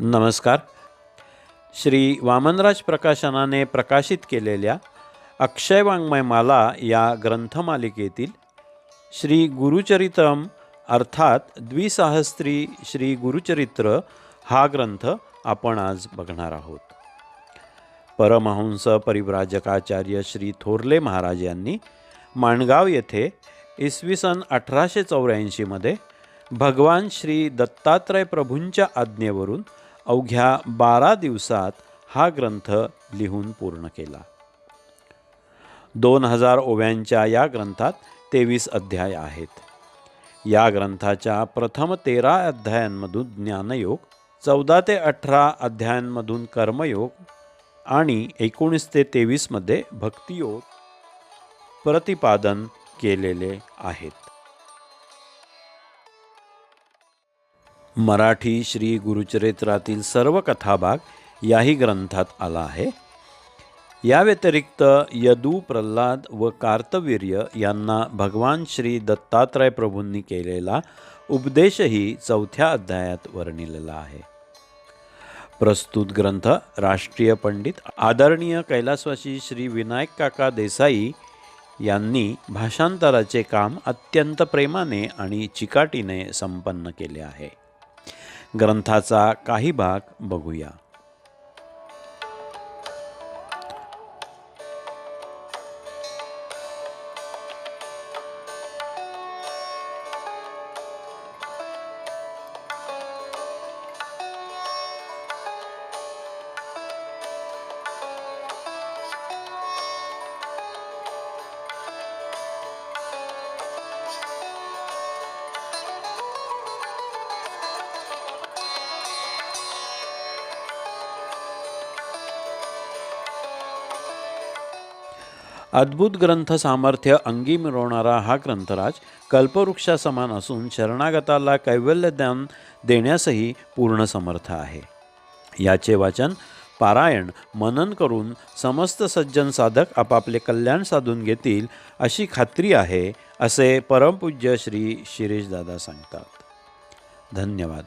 नमस्कार. श्री वामनराज प्रकाशनाने प्रकाशित केलेल्या अक्षय वाङ्मयमाला या ग्रंथमालिकेतील श्री गुरुचरित्रम अर्थात द्विसाहस्त्री श्री गुरुचरित्र हा ग्रंथ आपण आज बघणार आहोत. परमहंस परिव्राजकाचार्य श्री थोरले महाराज यांनी माणगाव येथे इसवी सन अठराशे चौऱ्याऐंशीमध्ये भगवान श्री दत्तात्रय प्रभूंच्या आज्ञेवरून अवघ्या बारा दिवसात हा ग्रंथ लिहून पूर्ण केला. दोन हजार ओव्यांच्या या ग्रंथात तेवीस अध्याय आहेत. या ग्रंथाच्या प्रथम तेरा अध्यायांमधून ज्ञानयोग चौदा ते अठरा अध्यायांमधून कर्मयोग आणि एकोणीस ते तेवीसमध्ये भक्तियोग प्रतिपादन केलेले आहेत. मराठी श्री गुरुचरित्रातील सर्व कथाभाग याही ग्रंथात आला आहे. या व्यतिरिक्त यदू प्रल्हाद व कार्तवीर्य यांना भगवान श्री दत्तात्रय प्रभूंनी केलेला उपदेशही चौथ्या अध्यायात वर्णिलेला आहे. प्रस्तुत ग्रंथ राष्ट्रीय पंडित आदरणीय कैलासवासी श्री विनायक काका देसाई यांनी भाषांतराचे काम अत्यंत प्रेमाने आणि चिकाटीने संपन्न केले आहे. ग्रंथाचा काही भाग बघूया. अद्भुत ग्रंथ सामर्थ्य अंगी मिरवणारा हा ग्रंथराज कल्पवृक्षा समान असून शरणागताला कैवल्यदान देण्यासही पूर्ण समर्थ आहे. याचे वाचन पारायण मनन करून समस्त सज्जन साधक आपापले कल्याण साधून घेतील अशी खात्री आहे असे परमपूज्य श्री शिरीषदादा सांगतात. धन्यवाद.